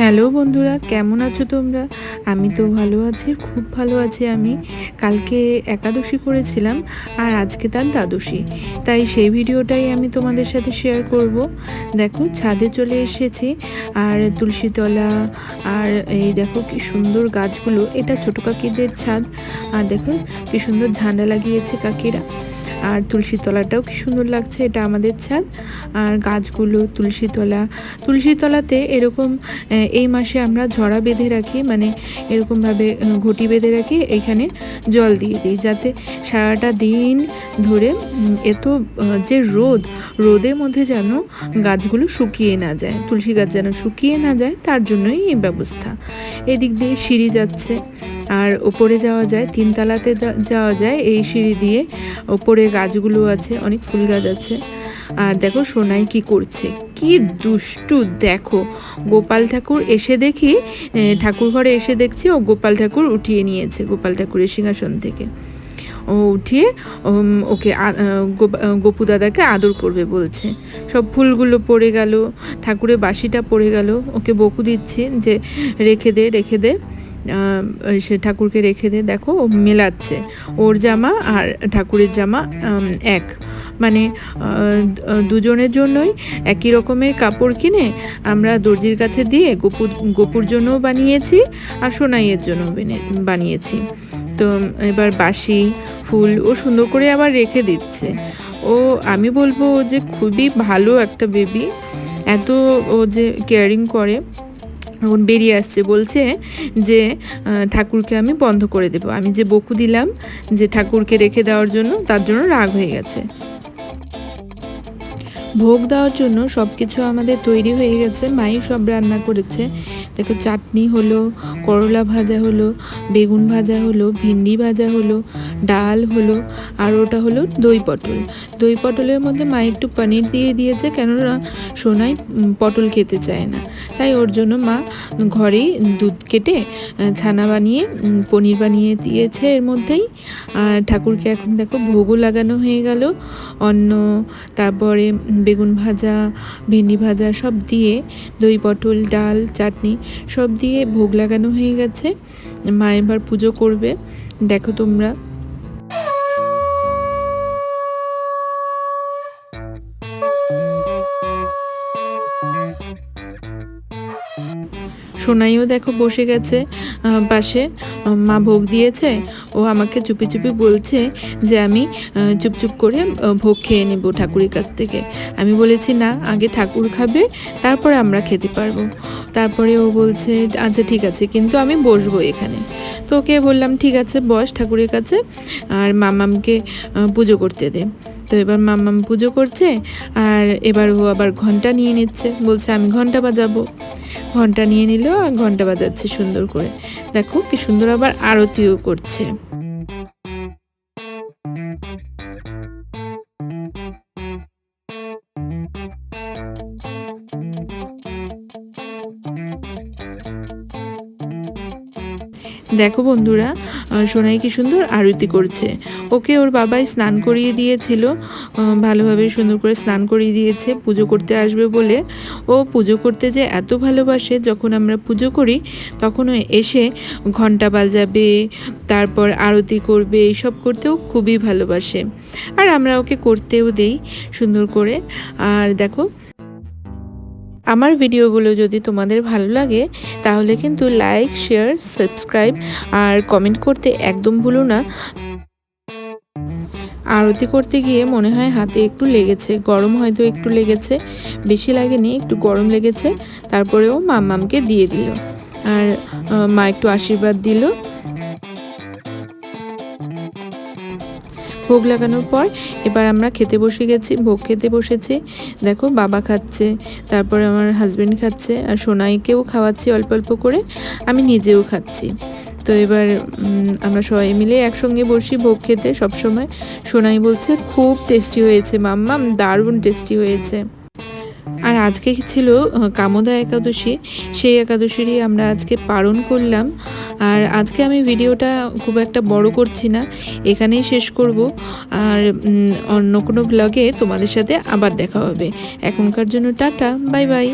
Hello বন্ধুরা, কেমন আছো তোমরা? আমি তো ভালো আছি, খুব ভালো আছি আমি। কালকে একাদশী করেছিলাম আর আজকে তার দ্বাদশী। তাই সেই ভিডিওটাই আমি তোমাদের সাথে শেয়ার করব। দেখো, ছাদে চলে এসেছি আর তুলসীতলা আর এই দেখো কি সুন্দর গাছগুলো। এটা ছোটো কাকিদের ছাদ। আর দেখো কি সুন্দর ঝান্ডা লাগিয়েছে কাকিরা। আর তুলসী তলাটাও কি সুন্দর লাগছে, এটা আমাদের ছাদ। আর গাছগুলো তুলসী তলা, তুলসী তলাতে এরকম এই মাসে আমরা ঝরা বেঁধে রাখি মানে এরকমভাবে ঘটি বেঁধে রাখি, এখানে জল দিয়ে দিই, যাতে সারাটা দিন ধরে এত যে রোদ, রোদের মধ্যে যেন গাছগুলো শুকিয়ে না যায়, তুলসী গাছ যেন শুকিয়ে না যায়, তার জন্যই এই ব্যবস্থা। এদিক দিয়ে সিঁড়ি যাচ্ছে আর ওপরে যাওয়া যায়, তিনতলাতে যাওয়া যায় এই সিঁড়ি দিয়ে। ওপরে গাছগুলো আছে, অনেক ফুল গাছ আছে। আর দেখো সোনাই কি করছে। কি দুষ্টু, দেখো। গোপাল ঠাকুর এসে দেখি ঠাকুর ঘরে এসে দেখছি, ও গোপাল ঠাকুর উঠিয়ে নিয়েছে, গোপাল ঠাকুরের সিংহাসন থেকে। ও উঠিয়ে ওকে গোপু দাদাকে আদর করবে বলছে। সব ফুলগুলো পড়ে গেল, ঠাকুরের বাসিটা পড়ে গেল। ওকে বকু দিচ্ছি যে, রেখে দে রেখে দে। সে ঠাকুরকে রেখে দে, দেখো, ও মেলাচ্ছে। ওর জামা আর ঠাকুরের জামা এক। মানে দুজনের জন্যই একই রকমের কাপড় কিনে আমরা দর্জির কাছে দিয়ে গোপু গোপুর জন্যও বানিয়েছি আর সোনাইয়ের জন্য বানিয়েছি। তো এবার বাসি ফুল, ও সুন্দর করে আবার রেখে দিচ্ছে। ও, আমি বলব যে খুবই ভালো একটা বেবি। এত ও যে কেয়ারিং করে। এখন বেরিয়ে আসছে, বলছে যে ঠাকুরকে আমি বন্ধ করে দেবো। আমি যে বকু দিলাম, যে ঠাকুরকে রেখে দেওয়ার জন্য, তার জন্য রাগ হয়ে গেছে। ভোগ দেওয়ার জন্য সব কিছু আমাদের তৈরি হয়ে গেছে। মাই সব রান্না করেছে। দেখো, চাটনি হলো, করলা ভাজা হলো, বেগুন ভাজা হলো, ভিন্ডি ভাজা হলো ডাল হলো, আর ওটা হলো দই পটল। দই পটলের মধ্যে মা একটু পনির দিয়ে দিয়েছে কেননা সোনাই পটল খেতে চায় না। তাই ওর জন্য মা ঘরেই দুধ কেটে ছানা বানিয়ে পনির বানিয়ে দিয়েছে এর মধ্যেই। আর ঠাকুরকে এখন দেখো ভোগও লাগানো হয়ে গেল। অন্ন, তারপরে বেগুন ভাজা, ভেন্ডি ভাজা সব দিয়ে দই পটল, ডাল, চাটনি সব দিয়ে ভোগ লাগানো হয়ে গেছে। মা এবার পুজো করবে। দেখো তোমরা সোনাইও দেখো বসে গেছে পাশে মা ভোগ দিয়েছে। ও আমাকে চুপি চুপি বলছে যে আমি চুপচুপ করে ভোগ খেয়ে নেব ঠাকুরের কাছ থেকে। আমি বলেছি, না, আগে ঠাকুর খাবে, তারপরে আমরা খেতে পারব। তারপরে ও বলছে আচ্ছা ঠিক আছে, কিন্তু আমি বসবো এখানে। তো ওকে বললাম, ঠিক আছে, বস ঠাকুরের কাছে, আর মামামকে পুজো করতে দে। তো এবার মাম্মাম পুজো করছে আর এবার ও আবার ঘণ্টা নিয়ে নিচ্ছে। বলছে, আমি ঘণ্টা বাজাবো। ঘণ্টা নিয়ে নিল আর ঘণ্টা বাজাচ্ছে সুন্দর করে। দেখো কি সুন্দর আবার আরতিও করছে। দেখো বন্ধুরা সোনাই কি সুন্দর আরতি করছে। ওকে ওর বাবাই স্নান করিয়ে দিয়েছিল ভালোভাবে সুন্দর করে স্নান করিয়ে দিয়েছে, পুজো করতে আসবে বলে। ও পুজো করতে যে এত ভালোবাসে, যখন আমরা পুজো করি তখন ও এসে ঘণ্টা বাজাবে, তারপর আরতি করবে, এইসব করতেও খুবই ভালোবাসে। আর আমরা ওকে করতেও দেই সুন্দর করে। আর দেখো আমার ভিডিওগুলো যদি তোমাদের ভালো লাগে, তাহলে কিন্তু লাইক শেয়ার সাবস্ক্রাইব আর কমেন্ট করতে একদম ভুলো না। আরতি করতে গিয়ে মনে হয় হাতে একটু লেগেছে, গরম হয়তো একটু লেগেছে, বেশি লাগেনি, একটু গরম লেগেছে, তারপরেও মাম্মামকে দিয়ে দিল। আর মা একটু আশীর্বাদ দিল। ভোগ লাগানোর পর এবার আমরা খেতে বসে গেছি, ভোগ খেতে বসেছি। দেখো, বাবা খাচ্ছে, তারপরে আমার হাজব্যান্ড খাচ্ছে, আর সোনাইকেও খাওয়াচ্ছি অল্প অল্প করে, আমি নিজেও খাচ্ছি। তো এবার আমরা সবাই মিলে একসঙ্গে বসি ভোগ খেতে সবসময়। সোনাই বলছে, খুব টেস্টি হয়েছে মাম্মাম, দারুণ টেস্টি হয়েছে। আর আজকে ছিল কামদা একাদশী? সেই একাদশীরই আমরা আজকে পালন করলাম। আর আজকে আমি ভিডিওটা খুব একটা বড় করছি না, এখানেই শেষ করব। আর অন্য কোনো ব্লগে তোমাদের সাথে আবার দেখা হবে। এখনকার জন্য টাটা, বাই বাই।